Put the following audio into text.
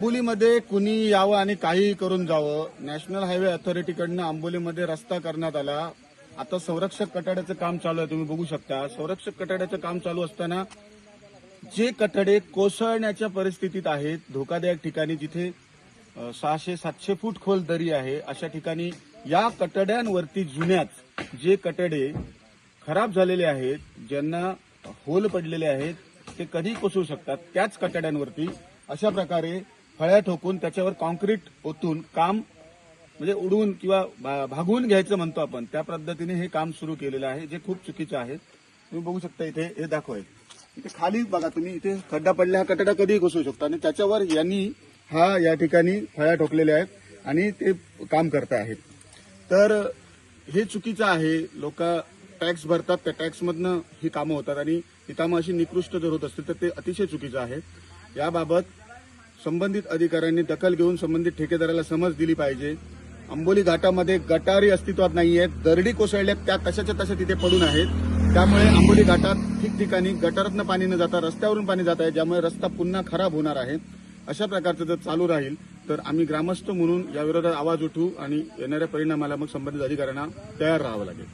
आंबोलीमध्ये कुणी यावं आणि काहीही करून जावं नॅशनल हायवे अथॉरिटीकडनं आंबोलीमध्ये रस्ता करण्यात आला. आता संरक्षक कटाड्याचं काम चालू आहे तुम्ही बघू शकता. संरक्षक कटाड्याचं काम चालू असताना जे कठडे कोसळण्याच्या परिस्थितीत आहेत धोकादायक ठिकाणी जिथे सहाशे सातशे फूट खोल दरी आहे अशा ठिकाणी या कटड्यांवरती जुन्याच जे कटडे खराब झालेले आहेत ज्यांना होल पडलेले आहेत ते कधी कोसळू शकतात. त्याच कटड्यांवरती अशा प्रकारे फळ्या ठोकून त्याच्यावर कॉन्क्रीट ओतून काम म्हणजे उडवून किंवा भा- भागवून घ्यायचं म्हणतो आपण त्या पद्धतीने हे काम सुरू केलेलं आहे जे खूप चुकीचं आहे. तुम्ही बघू शकता इथे हे दाखवाय इथे खाली बघा तुम्ही इथे खड्डा पडला हा कटडा कधीही घुसू शकता. आणि त्याच्यावर यांनी हा या ठिकाणी फळ्या ठोकलेल्या आहेत आणि ते काम करत आहेत. तर हे चुकीचं आहे. लोक टॅक्स भरतात त्या टॅक्समधनं ही कामं होतात. आणि ही कामं अशी निकृष्ट जर होत असतील तर ते अतिशय चुकीचं आहे. याबाबत संबंधित अधिकाऱ्यांनी दखल घेऊन संबंधित ठेकेदाराला समज दिली पाहिजे. आंबोली घाटामध्ये गटारी अस्तित्वात नाही आहेत दरडी कोसळल्यात त्या तशाच्या तशा तिथे पडून आहेत. त्यामुळे आंबोली घाटात ठिकठिकाणी गटारातनं पाणी न जाता रस्त्यावरून पाणी जात आहे. ज्यामुळे रस्ता पुन्हा खराब होणार आहे. अशा प्रकारचं जर चालू राहील तर आम्ही ग्रामस्थ म्हणून या विरोधात आवाज उठवू आणि येणाऱ्या परिणामाला मग संबंधित अधिकाऱ्यांना तयार राहावं लागेल.